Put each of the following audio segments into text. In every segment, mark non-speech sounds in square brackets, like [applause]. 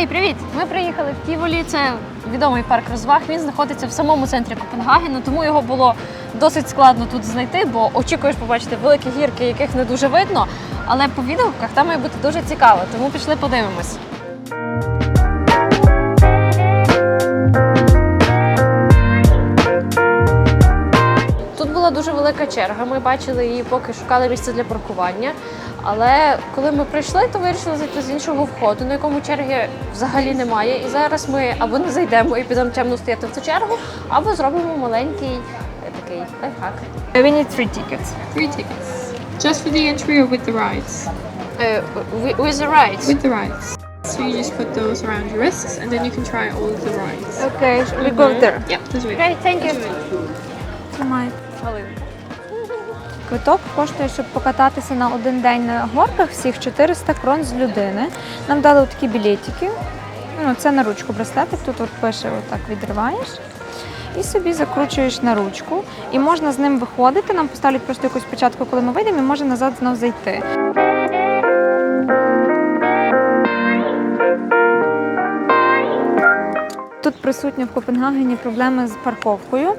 Гей, привіт! Ми приїхали в Тіволі. Це відомий парк розваг. Він знаходиться в самому центрі Копенгагена, тому його було досить складно тут знайти, бо очікуєш побачити великі гірки, яких не дуже видно. Але по відгуках там має бути дуже цікаво, тому пішли подивимось. Черга. Ми бачили її, поки шукали місце для паркування. Але коли ми прийшли, то вирішили зайти з іншого входу, на якому черги взагалі немає. І зараз ми або не зайдемо і підемо темно стояти в цю чергу, або зробимо маленький е, такий лайфхак. We need three tickets. Three tickets. Just for the entry or with the rides? Е, with- the rides. With the rides. So you just put those around your wrists and then you can try all of the rides. Okay, we go there. Yep, this way. Great, thank you. Тримай. Галина. Квиток коштує, щоб покататися на один день на горках всіх 400 крон з людини. Нам дали такі білетики. Ну, це на ручку браслетик. Тут от пише, отак відриваєш. І собі закручуєш на ручку. І можна з ним виходити. Нам поставлять просто якусь початку, коли ми вийдемо, і може назад знов зайти. Тут присутні в Копенгагені проблеми з парковкою.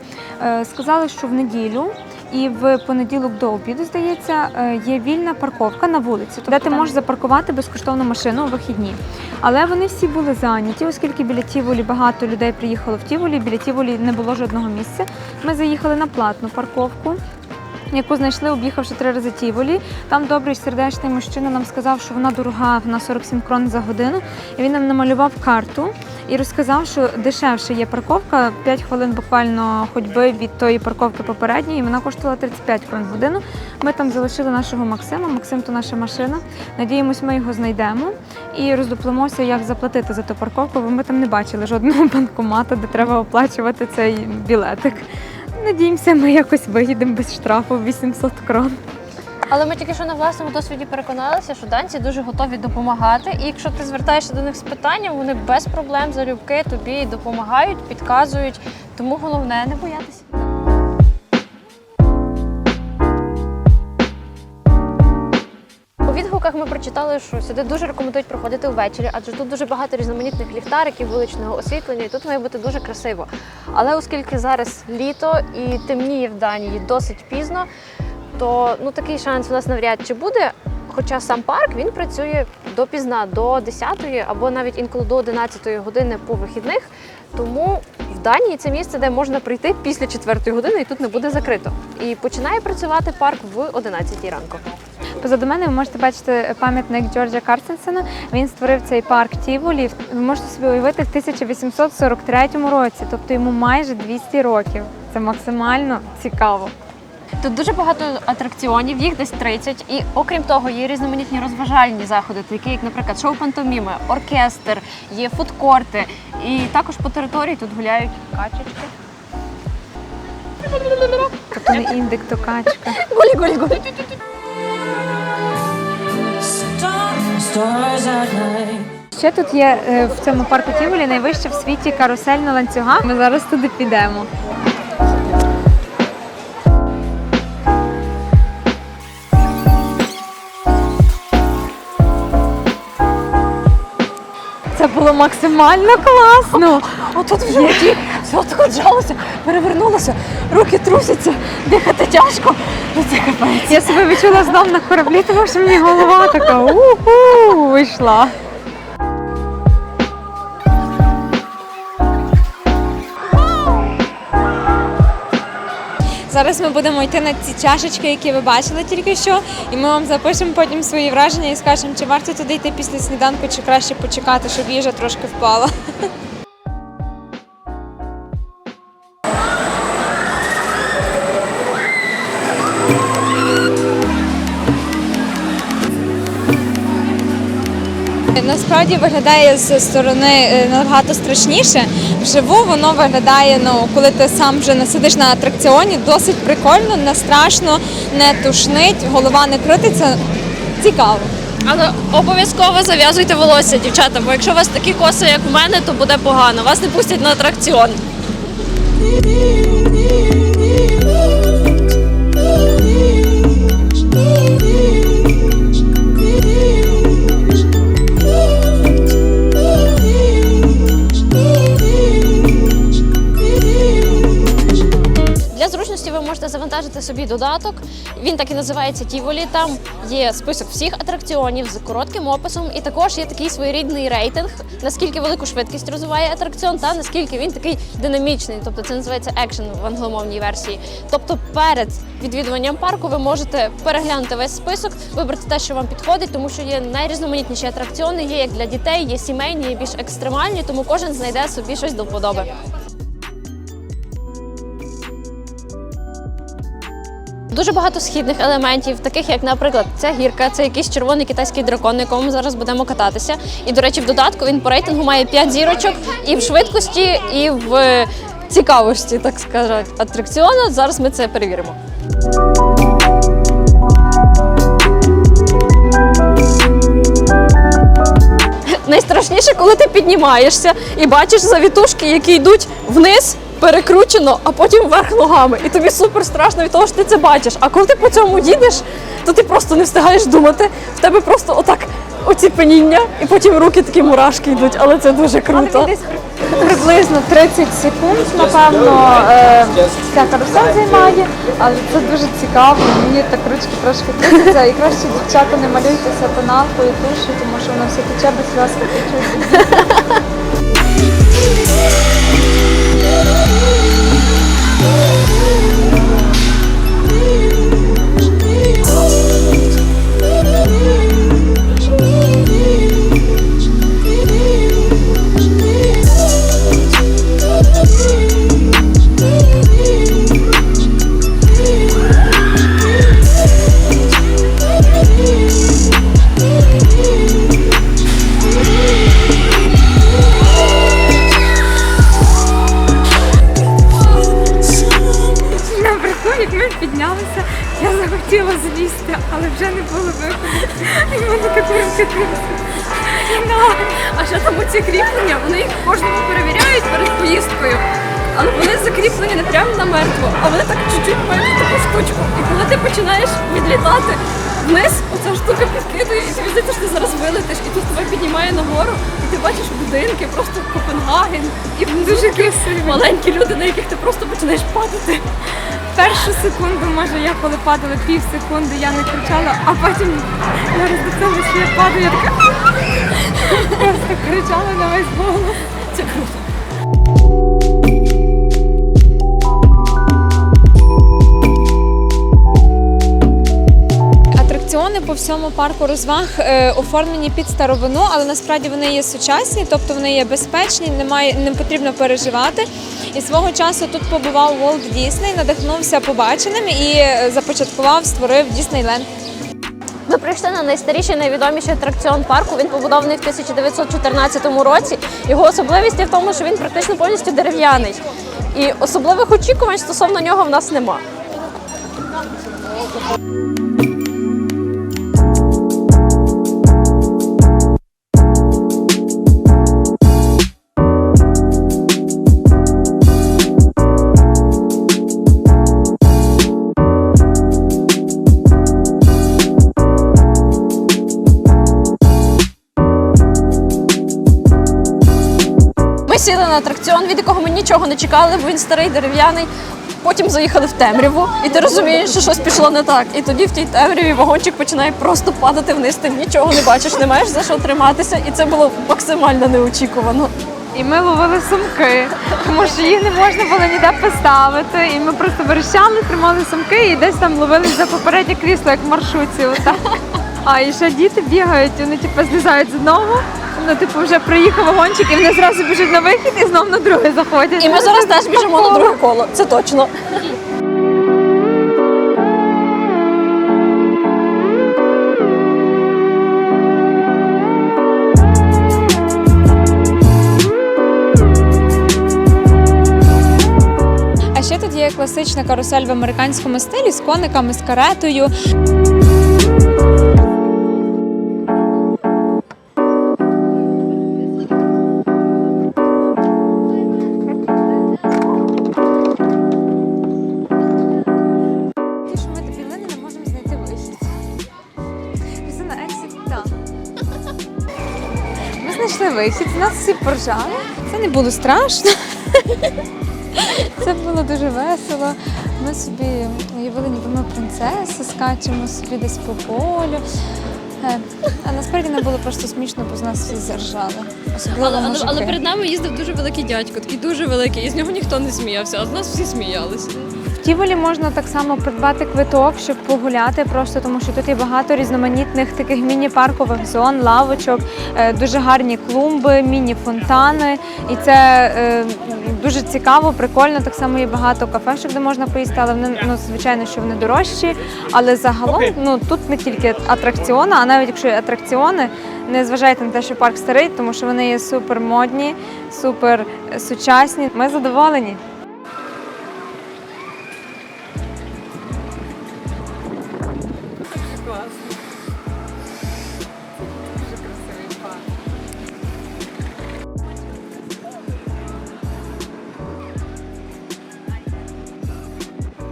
Е, Сказали, що в неділю і в понеділок до обіду, здається, е, є вільна парковка на вулиці, де ти можеш запаркувати безкоштовну машину у вихідні. Але вони всі були зайняті, оскільки біля Тіволі багато людей приїхало в Тіволі, біля Тіволі не було жодного місця. Ми заїхали на платну парковку. Яку знайшли, об'їхавши три рази Тіволі. Там добрий сердечний мужчина нам сказав, що вона дорога на 47 крон за годину. І він нам намалював карту і розказав, що дешевше є парковка 5 хвилин буквально ходьби від тої парковки попередньої. Вона коштувала 35 крон годину. Ми там залишили нашого Максима. Максим то наша машина. Надіємось, ми його знайдемо і роздуплимося, як заплатити за ту парковку, бо ми там не бачили жодного банкомата, де треба оплачувати цей білетик. Надіємося, ми якось виїдемо без штрафу 800 крон. Але ми тільки що на власному досвіді переконалися, що данці дуже готові допомагати. І якщо ти звертаєшся до них з питанням, вони без проблем залюбки тобі допомагають, підказують. Тому головне не боятися. Відгуках ми прочитали, що сюди дуже рекомендують проходити ввечері, адже тут дуже багато різноманітних ліхтариків, вуличного освітлення, і тут має бути дуже красиво. Але оскільки зараз літо і темніє в Данії досить пізно, то ну такий шанс у нас навряд чи буде. Хоча сам парк він працює допізна, до 10 або навіть інколи до 11-ї години по вихідних. Тому в Данії це місце, де можна прийти після 4-ї години і тут не буде закрито. І починає працювати парк в 11-й ранку. Позаду мене ви можете бачити пам'ятник Джорджа Карсенсена. Він створив цей парк Тіволі. Ви можете собі уявити в 1843 році, тобто йому майже 200 років. Це максимально цікаво. Тут дуже багато атракціонів, їх десь 30. І окрім того, є різноманітні розважальні заходи, такі як, наприклад, шоу пантоміми, оркестр, є фудкорти. І також по території тут гуляють качечки. Тобто не індик, то качка. Гулі, Ще тут є е, в цьому парку Тіволі найвища в світі карусель на ланцюгах. Ми зараз туди підемо. Це було максимально класно. Отут в все отак жалося, перевернулося, руки трусяться, дихати тяжко. Ну це капець. Я себе відчула знов на кораблі, тому що мені голова така уху вийшла. Зараз ми будемо йти на ці чашечки, які ви бачили тільки що, і ми вам запишемо потім свої враження і скажемо, чи варто туди йти після сніданку, чи краще почекати, щоб їжа трошки впала. Насправді виглядає з сторони е, набагато страшніше. Вживу воно виглядає, ну коли ти сам вже не сидиш на атракціоні, досить прикольно, не страшно, не тушнить, голова не крутиться. Цікаво. Але обов'язково зав'язуйте волосся, дівчата, бо якщо у вас такі коси, як в мене, то буде погано. Вас не пустять на атракціон. Скачати собі додаток. Він так і називається Тіволі. Там є список всіх атракціонів з коротким описом, і також є такий своєрідний рейтинг, наскільки велику швидкість розвиває атракціон, та наскільки він такий динамічний. Тобто це називається екшен в англомовній версії. Тобто перед відвідуванням парку ви можете переглянути весь список, вибрати те, що вам підходить, тому що є найрізноманітніші атракціони, є як для дітей, є сімейні, є більш екстремальні, тому кожен знайде собі щось до вподоби. Дуже багато східних елементів, таких як, наприклад, ця гірка, це якийсь червоний китайський дракон, на якому ми зараз будемо кататися. І, до речі, в додатку він по рейтингу має 5 зірочок і в швидкості, і в цікавості, так сказати, атракціону. Зараз ми це перевіримо. Найстрашніше, коли ти піднімаєшся і бачиш завітушки, які йдуть вниз, перекручено, а потім вверх ногами. І тобі супер страшно від того, що ти це бачиш. А коли ти по цьому їдеш, то ти просто не встигаєш думати. В тебе просто отак оціпеніння, і потім руки такі мурашки йдуть, але це дуже круто. Приблизно 30 секунд, напевно, е, ця карусель займає, але це дуже цікаво. Мені так ручки трошки трусяться. І краще дівчата не малюйтеся тоналкою, туші, тому що воно все тече без сльозки течуть. Закріплені не прямо на мертво, а вони так чуть-чуть мають таку штучку. І коли ти починаєш відлітати вниз, оця штука підкидує, і тобі здається, що ти зараз вилетиш, і тут тебе піднімає нагору, і ти бачиш будинки, просто Копенгаген, і дуже красиві маленькі люди, на яких ти просто починаєш падати. Першу секунду, може, я коли падала пів секунди, я не кричала, а потім я роздивилася, що я падаю, я така просто кричала на весь голос. Це круто. Атракціони по всьому парку розваг е, оформлені під старовину, але насправді вони є сучасні, тобто вони є безпечні, немає, не потрібно переживати. І свого часу тут побував Волт Дісней, надихнувся побаченим і е, започаткував, створив Діснейленд. Ми прийшли на найстаріший, найвідоміший атракціон парку. Він побудований в 1914 році. Його особливість є в тому, що він практично повністю дерев'яний. І особливих очікувань стосовно нього в нас нема. Ми на атракціон, від якого ми нічого не чекали, бо він старий, дерев'яний. Потім заїхали в темряву, і ти розумієш, що щось пішло не так. І тоді в тій темряві вагончик починає просто падати вниз. Ти нічого не бачиш, не маєш за що триматися, і це було максимально неочікувано. І ми ловили сумки, тому що їх не можна було ніде поставити. І ми просто верещали, тримали сумки і десь там ловили за попереднє крісло, як в маршрутці. Отак. А і ще діти бігають, вони типу злізають з одного. Ну, типу, вже приїхав вагончик, і вони зразу біжать на вихід і знов на другий заходять. І ми зараз теж біжимо на друге коло. Це точно. А ще тут є класична карусель в американському стилі з кониками, з каретою. Вихід, з нас всі поржали. Це не було страшно. Це було дуже весело. Ми собі уявили, ніби ми принцеси, скачемо собі десь по полю. Е, А насправді не було просто смішно, бо з нас всі заржали. Особливо Але, але, мужики. але перед нами їздив дуже великий дядько, такий дуже великий, і з нього ніхто не сміявся, а з нас всі сміялися. В Тіволі можна так само придбати квиток, щоб погуляти, просто тому що тут є багато різноманітних таких міні-паркових зон, лавочок, е, дуже гарні клумби, міні-фонтани. І це е, дуже цікаво, прикольно. Так само є багато кафешок, де можна поїсти, але вони ну, звичайно, що вони дорожчі. Але загалом ну тут не тільки атракціони, а навіть якщо є атракціони, не зважайте на те, що парк старий, тому що вони є супер модні, супер сучасні. Ми задоволені.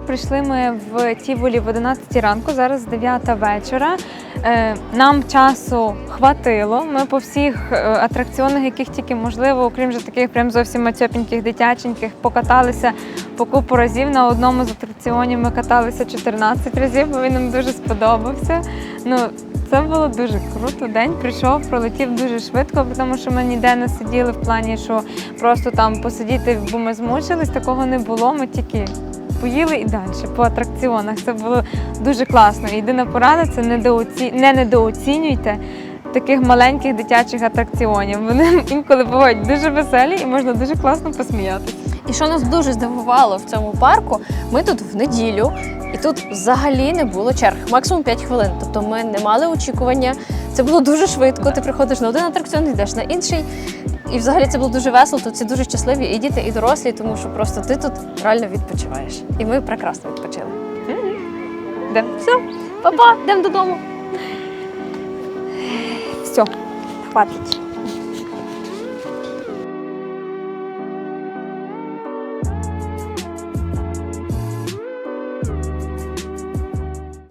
Прийшли ми в Тіволі в 11 ранку, зараз 9 вечора. Е, Нам часу хватило. Ми по всіх е, атракціонах, яких тільки можливо, окрім же таких прям зовсім мацьопіньких, дитяченьких, покаталися по купу разів. На одному з атракціонів ми каталися 14 разів, бо він нам дуже сподобався. Ну, це було дуже круто. День прийшов, пролетів дуже швидко, тому що ми ніде не сиділи в плані, що просто там посидіти, бо ми змучились. Такого не було. Ми тільки поїли і далі по атракціонах. Це було дуже класно. Єдина порада це недооці... не недооцінюйте таких маленьких дитячих атракціонів. Вони [laughs] інколи бувають дуже веселі і можна дуже класно посміятися. І що нас дуже здивувало в цьому парку, ми тут в неділю, і тут взагалі не було черг, максимум 5 хвилин. Тобто ми не мали очікування. Це було дуже швидко. Ти приходиш на один атракціон, йдеш на інший. І взагалі це було дуже весело. Тут всі дуже щасливі, і діти, і дорослі, тому що просто ти тут реально відпочиваєш. І ми прекрасно відпочили. Все, па-па, йдемо додому. Все, хватить.